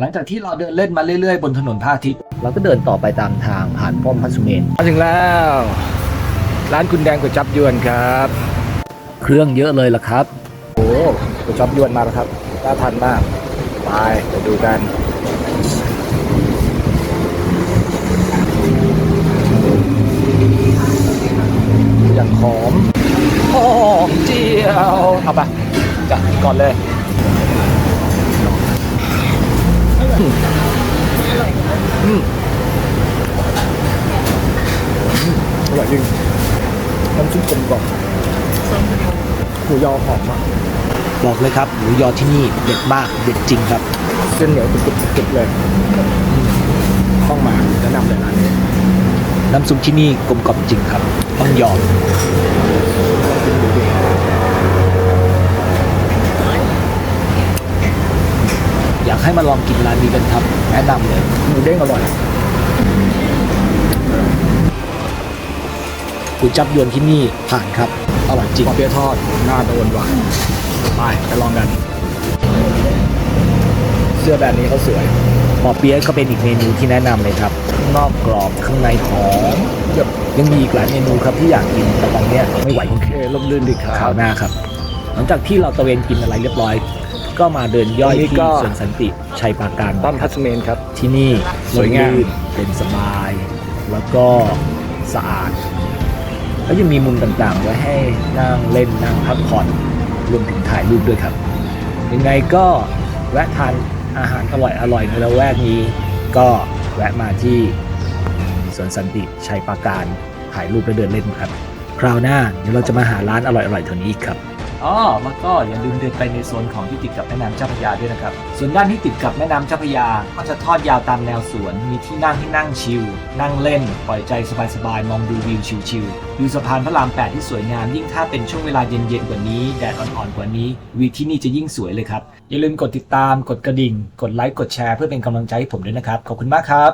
หลังจากที่เราเดินเล่นมาเรื่อยๆ บนถนนพระอาทิตย์เราก็เดินต่อไปตามทางผ่านป้อมพัสุเมนมาถึงแล้ว ร้านคุณแดงก๋วยจับยวนครับ เครื่องเยอะเลยล่ะครับ โอ้ก๋วยจับยวนมาแล้วครับน่าทานมากไปไปดูกันอย่างหอมหอมเจียวเอาไปจัดก่อนเลย อืมอร่อยจริงน้ำซุปกลมกล่อมหมูยอหอมมากบอกเลยครับหมูยอที่นี่เด็ดมากเด็ดจริงครับ เส้นเหนียวกรุบๆเลยต้องมาแนะนำเลยร้านนี้น้ำซุปที่นี่กลมกล่อมจริงครับ ต้องยอม ให้มาลองกินร้านนี้กันครับ แนะนำเลยหมูเด้งอร่อยก๋วยจับยวนที่นี่ผ่านครับ อร่อยจริงปอเปี๊ยะทอดหน้าโดนว่ะไปไปลองกัน เสื้อแบรนด์นี้เขาสวยปอเปี๊ยะก็เป็นอีกเมนูที่แนะนำเลยครับข้างนอกกรอบข้างในหอมเยี่ยมยังมีอีกหลายเมนูครับที่อยากกินแต่ตอนเนี้ยไม่ไหวจริงโอเคลมลื่นดีคๆครัราวบหน้าครับ หลังจากที่เราตะเวนกินอะไรเรียบร้อย ก็มาเดินย่อยวันนี้ที่ก็ สวนสันติชัยปราการตั้มพัสเมนครับ ที่นี่สวยงามร่ลื่นเป็นสบาย แล้วก็สะอาด แล้วยังมีมุมต่างๆ ไว้ให้นั่งเล่นนั่งพักผ่อนรวมถึงถ่ายรูปด้วยครับ ยังไงก็แวะทานอาหารอร่อยๆในละแวกนี้ ก็แวะมาที่สวนสันติชัยปราการถ่ายรูปและเดินเล่นครับ คราวหน้าเดี๋ยวเราจะมาหาร้านอร่อยๆแถวนี้อีกครับ อ๋อแล้วก็อย่าลืมเดินไปในโซนของที่ติดกับแม่น้ำเจ้าพระยาด้วยนะครับ ส่วนด้านที่ติดกับแม่น้ำเจ้าพระยา ก็จะทอดยาวตามแนวสวน มีที่นั่งให้นั่งชิล นั่งเล่น ปล่อยใจสบายๆ มองดูวิวชิลๆวิวสะพานพระราม 8 ที่สวยงาม ยิ่งถ้าเป็นช่วงเวลาเย็นๆ กว่านี้ แดดอ่อนๆ กว่านี้วิวที่นี่จะยิ่งสวยเลยครับ อย่าลืมกดติดตาม กดกระดิ่ง กดไลค์ กดแชร์เพื่อเป็นกำลังใจให้ผมด้วยนะครับ ขอบคุณมากครับ